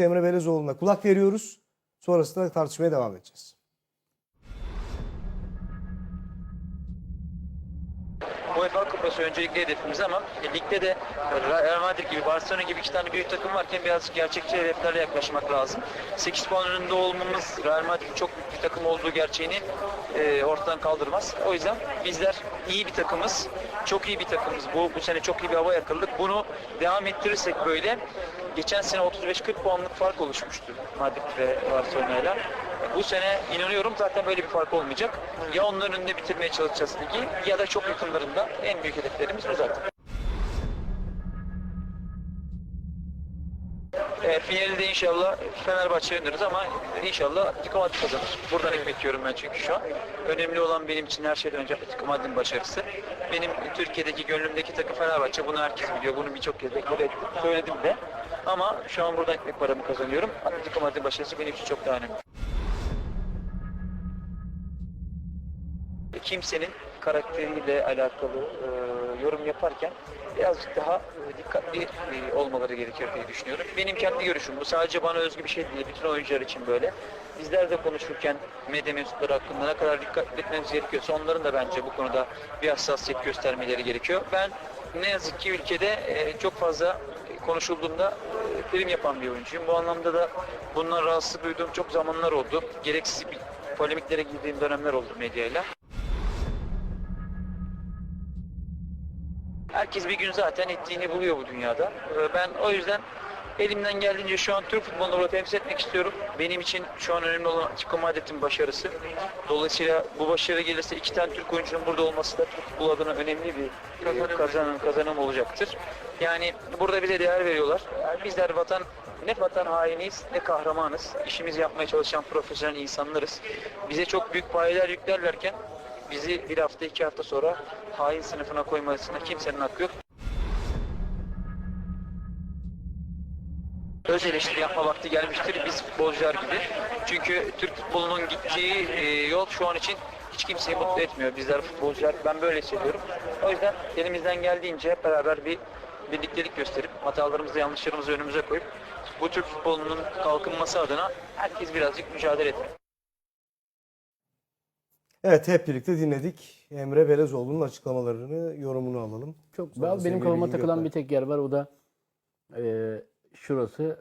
Emre Belezoğlu'na kulak veriyoruz. Sonrasında tartışmaya devam edeceğiz. UEFA Kupası öncelikli hedefimiz ama e, ligde de Real Madrid gibi, Barcelona gibi iki tane büyük takım varken biraz gerçekçi hedeflerle yaklaşmak lazım. 8 puan önünde olmamız Real Madrid'in çok büyük bir takım olduğu gerçeğini e, ortadan kaldırmaz. O yüzden bizler iyi bir takımız, çok iyi bir takımız. Bu, bu sene çok iyi bir hava yakaladık. Bunu devam ettirirsek böyle geçen sene 35-40 puanlık fark oluşmuştu Madrid ve Barcelona'yla. Bu sene inanıyorum zaten böyle bir fark olmayacak. Ya onların önünde bitirmeye çalışacağız ligi ya da çok yakınlarında en büyük hedeflerimiz bu zaten. E, finalde inşallah Fenerbahçe oynarız ama inşallah Atletico Madrid kazanır. Buradan ekmek yiyorum ben çünkü şu an. Önemli olan benim için her şeyden önce Atletico Madrid'in başarısı. Benim Türkiye'deki gönlümdeki takım Fenerbahçe. Bunu herkes biliyor. Bunu birçok kez. Söyledim de. Ama şu an buradan ekmek paramı kazanıyorum. Atletico Madrid'in başarısı benim için çok daha önemli. Kimsenin karakteriyle alakalı e, yorum yaparken birazcık daha e, dikkatli e, olmaları gerekir diye düşünüyorum. Benim kendi görüşüm bu. Sadece bana özgü bir şey değil. Bütün oyuncular için böyle. Bizler de konuşurken medya mensupları hakkında ne kadar dikkat etmemiz gerekiyorsa onların da bence bu konuda bir hassasiyet göstermeleri gerekiyor. Ben ne yazık ki ülkede e, çok fazla konuşulduğunda prim yapan bir oyuncuyum. Bu anlamda da bundan rahatsız duyduğum çok zamanlar oldu. Gereksiz bir polemiklere girdiğim dönemler oldu medyayla. Herkes bir gün zaten ettiğini buluyor bu dünyada. Ee, Ben o yüzden elimden geldiğince şu an Türk futbolunu burada temsil etmek istiyorum. Benim için şu an önemli olan Atletico Madrid'in başarısı. Dolayısıyla bu başarı gelirse iki tane Türk oyuncunun burada olması da Türk futbolu adına önemli bir e, kazanım, kazanım olacaktır. Yani burada bize değer veriyorlar. Bizler vatan ne vatan hainiyiz ne kahramanız. İşimizi yapmaya çalışan profesyonel insanlarız. Bize çok büyük payeler yüklerlerken bizi bir hafta iki hafta sonra hain sınıfına koymasına kimsenin hakkı yok. Öz eleştiri yapma vakti gelmiştir biz futbolcular gibi. Çünkü Türk futbolunun gittiği e, yol şu an için hiç kimseyi mutlu etmiyor. Bizler futbolcular ben böyle hissediyorum. O yüzden elimizden geldiğince hep beraber bir birliktelik gösterip hatalarımızı yanlışlarımızı önümüze koyup bu Türk futbolunun kalkınması adına herkes birazcık mücadele etmeli. Evet hep birlikte dinledik. Emre Belezoğlu'nun açıklamalarını, yorumunu alalım. Çok Sonra ben, benim kafama takılan Gökmen. bir tek yer var o da e, şurası.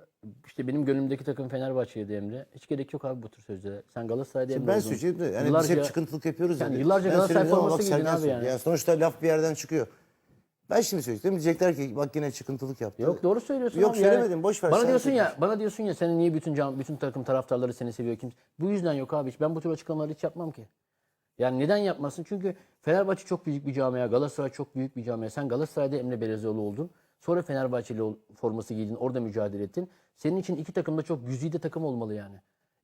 İşte benim gönlümdeki takım Fenerbahçe'ydi Emre. Hiç gerek yok abi bu tür sözlere. Sen Galatasaray'da Emre ben söyleyeyim de yani biz Yıllarca- hep çıkıntılık yapıyoruz Yani ya. yıllarca Ben Galatasaray forması giydin abi yani. Yani sonuçta laf bir yerden çıkıyor. Ben şimdi söyleyeyim diyecekler ki bak yine çıkıntılık yaptı. Yok doğru söylüyorsun Yok abi. söylemedim boş ver. Bana diyorsun ya, bana diyorsun ya senin niye bütün cam, bütün takım taraftarları seni seviyor kim? Bu yüzden yok abi. hiç. Ben bu tür açıklamaları hiç yapmam ki. Yani neden yapmasın? Çünkü Fenerbahçe çok büyük bir camia, Galatasaray çok büyük bir camia. Sen Galatasaray'da Emre Belezoğlu oldun. Sonra Fenerbahçeli forması giydin, orada mücadele ettin. Senin için iki takım da çok güzide takım olmalı yani.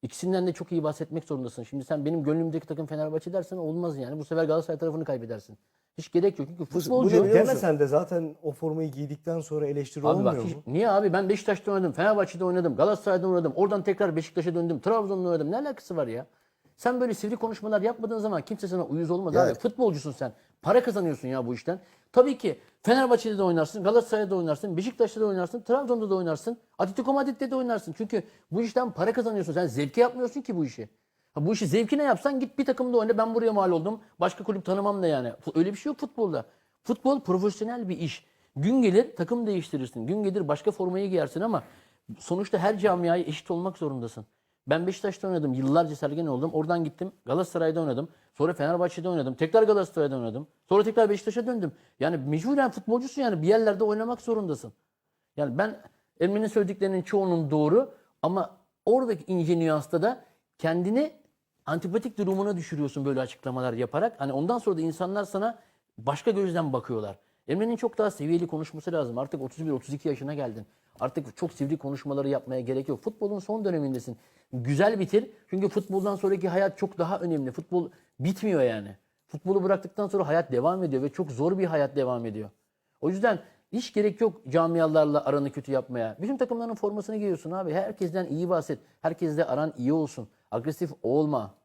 İkisinden de çok iyi bahsetmek zorundasın. Şimdi sen benim gönlümdeki takım Fenerbahçe dersen olmaz yani. Bu sefer Galatasaray tarafını kaybedersin. Hiç gerek yok. Çünkü futbolcu... musun? Demesen de zaten o formayı giydikten sonra eleştiri Abi bak olmuyor hiç- mu? niye abi ben Beşiktaş'ta oynadım, Fenerbahçe'de oynadım, Galatasaray'da oynadım. Oradan tekrar Beşiktaş'a döndüm, Trabzon'da oynadım. Ne alakası var ya? Sen böyle sivri konuşmalar yapmadığın zaman kimse sana uyuz olmaz Ya- abi. Futbolcusun sen. Para kazanıyorsun ya bu işten. Tabii ki Fenerbahçe'de de oynarsın, Galatasaray'da da oynarsın, Beşiktaş'ta da oynarsın, Trabzon'da da oynarsın, Atletico Madrid'de de oynarsın. Çünkü bu işten para kazanıyorsun. Sen zevke yapmıyorsun ki bu işi. Ha, bu işi zevkine yapsan git bir takımda oyna. Ben buraya mal oldum. Başka kulüp tanımam da yani. Öyle bir şey yok futbolda. Futbol profesyonel bir iş. Gün gelir takım değiştirirsin. Gün gelir başka formayı giyersin ama sonuçta her camiaya eşit olmak zorundasın. Ben Beşiktaş'ta oynadım. Yıllarca Sergen oldum. Oradan gittim. Galatasaray'da oynadım. Sonra Fenerbahçe'de oynadım. Tekrar Galatasaray'da oynadım. Sonra tekrar Beşiktaş'a döndüm. Yani mecburen futbolcusun yani bir yerlerde oynamak zorundasın. Yani ben Emre'nin söylediklerinin çoğunun doğru ama oradaki ince nüansta da kendini antipatik durumuna düşürüyorsun böyle açıklamalar yaparak. Hani ondan sonra da insanlar sana başka gözden bakıyorlar. Emre'nin çok daha seviyeli konuşması lazım. Artık 31-32 yaşına geldin. Artık çok sivri konuşmaları yapmaya gerek yok. Futbolun son dönemindesin. Güzel bitir. Çünkü futboldan sonraki hayat çok daha önemli. Futbol bitmiyor yani. Futbolu bıraktıktan sonra hayat devam ediyor ve çok zor bir hayat devam ediyor. O yüzden hiç gerek yok camialarla aranı kötü yapmaya. Bütün takımların formasını giyiyorsun abi. Herkesten iyi bahset. Herkesle aran iyi olsun. Agresif olma.